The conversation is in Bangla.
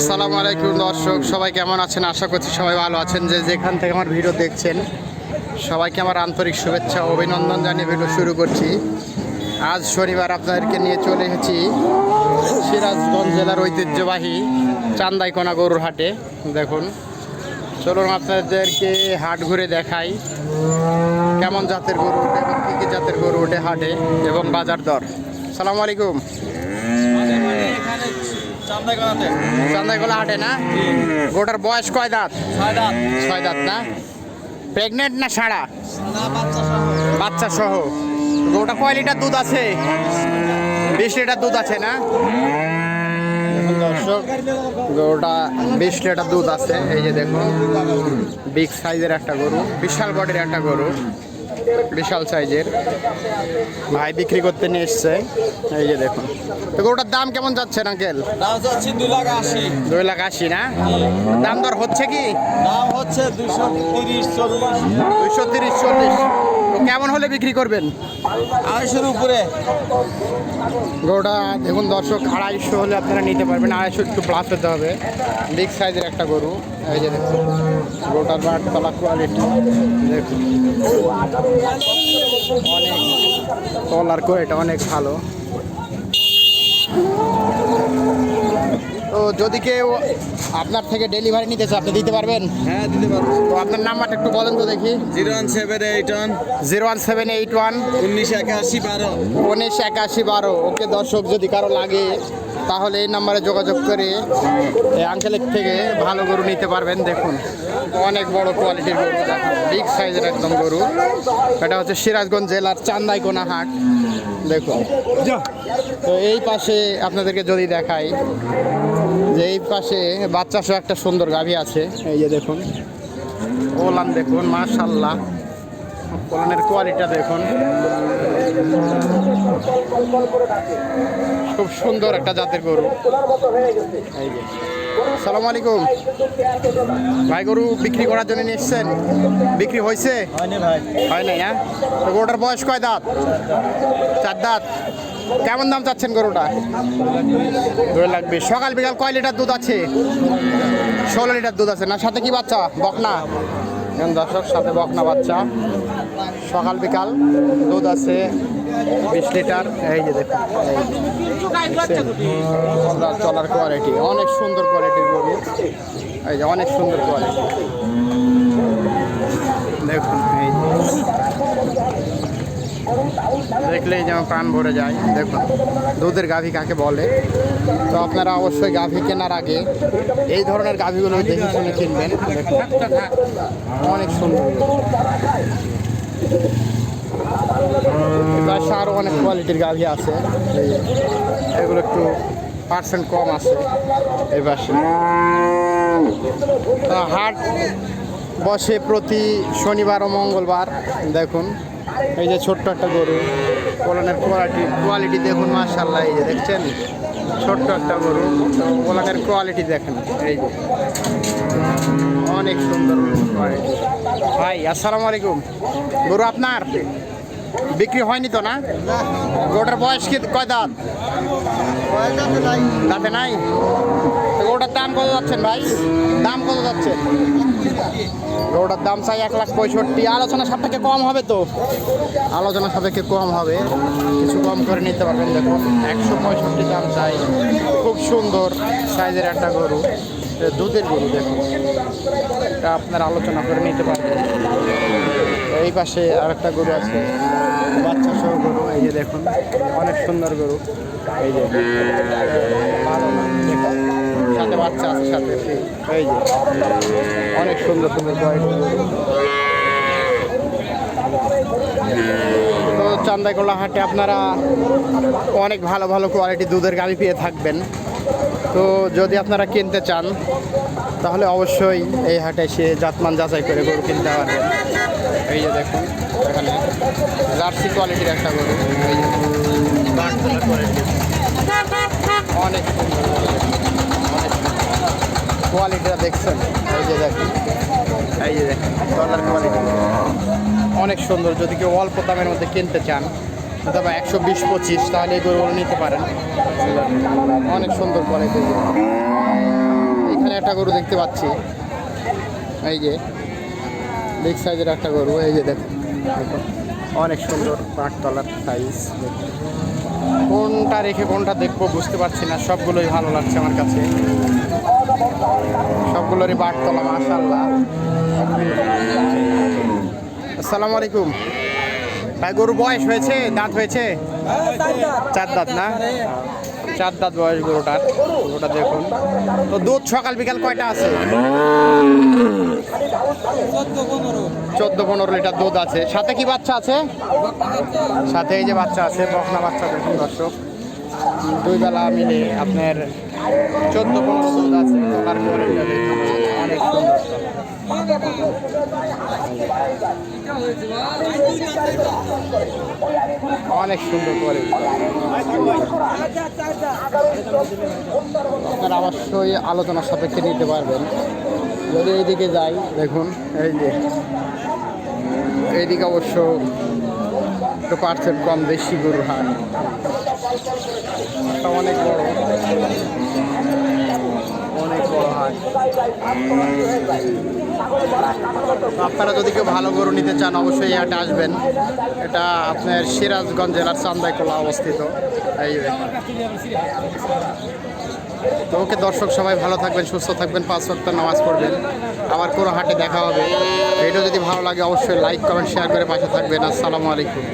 আসসালামু আলাইকুম দর্শক, সবাই কেমন আছেন? আশা করছি সবাই ভালো আছেন। যে যেখান থেকে আমার ভিডিও দেখছেন, সবাইকে আমার আন্তরিক শুভেচ্ছা অভিনন্দন জানিয়ে ভিডিও শুরু করছি। আজ শনিবার আপনাদেরকে নিয়ে চলে এসেছি সিরাজগঞ্জ জেলার ঐতিহ্যবাহী চান্দাইকোনা গরুর হাটে। দেখুন, চলুন আপনাদেরকে হাট ঘুরে দেখাই কেমন জাতের গরু ওঠে এবং কী কী জাতের গরু ওঠে হাটে এবং বাজার দর। সালামু আলাইকুম। চান্দাইকোলা হাটে না? গোটার বয়স কয় দাঁত? ছয় দাঁত। না? প্রেগনেন্ট না সাড়া বাচ্চা সহ। গোটা কয় লিটার দুধ আছে? বিশ লিটার দুধ আছে না? দেখুন দর্শক গরুটা বিশ লিটার দুধ আছে। এই যে দেখুন বিগ সাইজের একটা গরু বিশাল বডির একটা গরু। বিশাল সাইজের। ভাই বিক্রি করতে নিয়ে এসছে। এই যে দেখুন। তো গরুটার দাম কেমন যাচ্ছে আঙ্কেল দাম যাচ্ছে দুই লাখ আশি। দুই লাখ আশি না? দাম দর হচ্ছে কি? দাম হচ্ছে দুইশো তিরিশ চল্লিশ। দুইশো তিরিশ চল্লিশ। কেমন হলে বিক্রি করবেন? আড়াইশোর উপরে। গরুটা দেখুন দর্শক আড়াইশো হলে আপনারা নিতে পারবেন। আড়াইশো একটু প্লাস হতে হবে। বিগ সাইজের একটা গরু। এই যে দেখুন। গরুটার বাট তলা কোয়ালিটি দেখুন। অনেক তলার কোয়ালিটি অনেক ভালো। তো যদি কেউ আপনার থেকে ডেলিভারি নিতে চায় আপনি দিতে পারবেন? হ্যাঁ দিতে পারব। তো আপনার নাম্বারটা একটু বলেন তো দেখি। Zero one seven eight one zero one seven eight one উনিশ একাশি বারো। উনিশ একাশি বারো। ওকে দর্শক যদি কারও লাগে তাহলে এই নাম্বারে যোগাযোগ করে এই আঙ্কেলের থেকে ভালো গরু নিতে পারবেন দেখুন। অনেক বড় কোয়ালিটির গরু বিগ সাইজের একদম গরু। এটা হচ্ছে সিরাজগঞ্জ জেলার চান্দাইকোনা হাট দেখুন তো এই পাশে আপনাদেরকে যদি দেখাই যে এই পাশে বাচ্চা সহ একটা সুন্দর গাভী আছে। এই যে দেখুন। ওলান দেখুন মাশাল্লাহ ওলানের কোয়ালিটিটা দেখুন। খুব সুন্দর একটা জাতের গরু। এই যে সালাম আলাইকুম। ভাই গরু বিক্রি করার জন্য নিয়ে এসছেন? বিক্রি হয়েছে? হয় নাই না তো গরুটার বয়স কয় দাঁত? চার দাঁত। কেমন দাম চাচ্ছেন গরুটা? দুই লাখ বিশ। সকাল বিকাল কয় লিটার দুধ আছে? ষোলো লিটার দুধ আছে। না সাথে কি বাচ্চা? বকনা? দর্শক সাথে বকনা বাচ্চা। সকাল বিকাল দুধ আছে বিশ লিটার। এই যে দেখুন চলার চলার কোয়ালিটি অনেক সুন্দর কোয়ালিটির গরু। এই যে অনেক সুন্দর কোয়ালিটি দেখুন এই দেখলেই যেমন প্রাণ ভরে যায়। দেখুন দুধের গাভী কাকে বলে? তো আপনারা অবশ্যই গাভী কেনার আগে এই ধরনের গাভীগুলো দেখে শুনে কিনবেন। অনেক সুন্দর পাশে আরও অনেক কোয়ালিটির গাভী আছে। এগুলো একটু পার্সেন্ট কম আছে এই পাশে। হাট বসে প্রতি শনিবার ও মঙ্গলবার, দেখুন। এই যে ছোট্ট একটা গরু কোলানের কোয়ালিটি কোয়ালিটি দেখুন মার্শাল্লাহ এই যে দেখছেন? ছোট্ট একটা গরু তো কোলানের কোয়ালিটি দেখেন, এই যে। অনেক সুন্দর ভাই, আসসালামু আলাইকুম। গরু আপনার? বিক্রি হয়নি তো না? গরুটার বয়স কি কয় দাঁত? দাঁতে নাই? গরুটার দাম কত যাচ্ছেন ভাই? দাম কত যাচ্ছে? গরুটার দাম চাই এক লাখ পঁয়ষট্টি। আলোচনা সাপেক্ষে কম হবে তো? আলোচনা সাপেক্ষে কম হবে। কিছু কম করে নিতে পারবেন। দেখুন, একশো পঁয়ষট্টি দাম চাই। খুব সুন্দর সাইজের একটা গরু। দুধের গরু, দেখুন। এটা আপনার আলোচনা করে নিতে পারবেন। এই পাশে আরেকটা গরু আছে। বাচ্চা সহ গরু, এই যে দেখুন, অনেক সুন্দর গরু। এই যে, সাথে বাচ্চা আছে, সাথে এই যে, অনেক সুন্দর সুন্দর তো চান্দাইকোলা হাটে আপনারা অনেক ভালো ভালো কোয়ালিটি দুধের গাড়ি পেয়ে থাকবেন। তো যদি আপনারা কিনতে চান, তাহলে অবশ্যই এই হাটে এসে জাতমান যাচাই করে গরু কিনতে পারবেন। এই যে দেখুন, এখানে জার্সি কোয়ালিটির একটা গরু। অনেক কোয়ালিটিটা দেখছেন? এই যে দেখুন। এই যে দেখুন কোয়ালিটি। অনেক সুন্দর, যদি কেউ অল্প দামের মধ্যে কিনতে চান অথবা একশো বিশ পঁচিশ, তাহলে এই গরুগুলো নিতে পারেন। অনেক সুন্দর কোয়ালিটি একটা গরু দেখতে পাচ্ছি। এই যে বিগ সাইজের একটা গরু, এই যে দেখুন। অনেক সুন্দর পাটতলার সাইজ কোনটা রেখে কোনটা দেখব বুঝতে পারছি না, সবগুলোই ভালো লাগছে আমার কাছে। সবগুলোরই বাটতলা মাশাল্লাহ আসসালামু আলাইকুম। ভাই গরু বয়স হয়েছে? দাঁত হয়েছে? চার দাঁত না? চার দাঁত বয়স গরুটার, গরুটা দেখুন। তো দুধ সকাল বিকাল কয়টা আছে? চোদ্দ পনেরো লিটার দুধ আছে। সাথে কি বাচ্চা আছে? সাথে এই যে বাচ্চা আছে, বকনা বাচ্চা দেখুন দর্শক। দুই বেলা মিলে আপনার চোদ্দ পনেরো দুধ আছে অনেক অনেক সুন্দর কোয়ালিটি আপনারা অবশ্যই আলোচনার সাপেক্ষে নিতে পারবেন। যদি এইদিকে যাই, দেখুন, এই যে। এইদিকে অবশ্য একটু পার্সেন্ট কম দেশি গরুর হাট। অনেক বড় অনেক বড় হাট আপনারা যদি কেউ ভালো গরু নিতে চান, অবশ্যই এই হাটে আসবেন। এটা আপনার সিরাজগঞ্জ জেলার চান্দাইকোলা অবস্থিত। এই। তো ওকে দর্শক সবাই ভালো থাকবেন, সুস্থ থাকবেন, পাঁচ ওয়াক্ত নামাজ পড়বেন। আবার কোনো হাটে দেখা হবে। ভিডিও যদি ভালো লাগে, অবশ্যই লাইক কমেন্ট শেয়ার করে পাশে থাকবেন। আসসালামু আলাইকুম।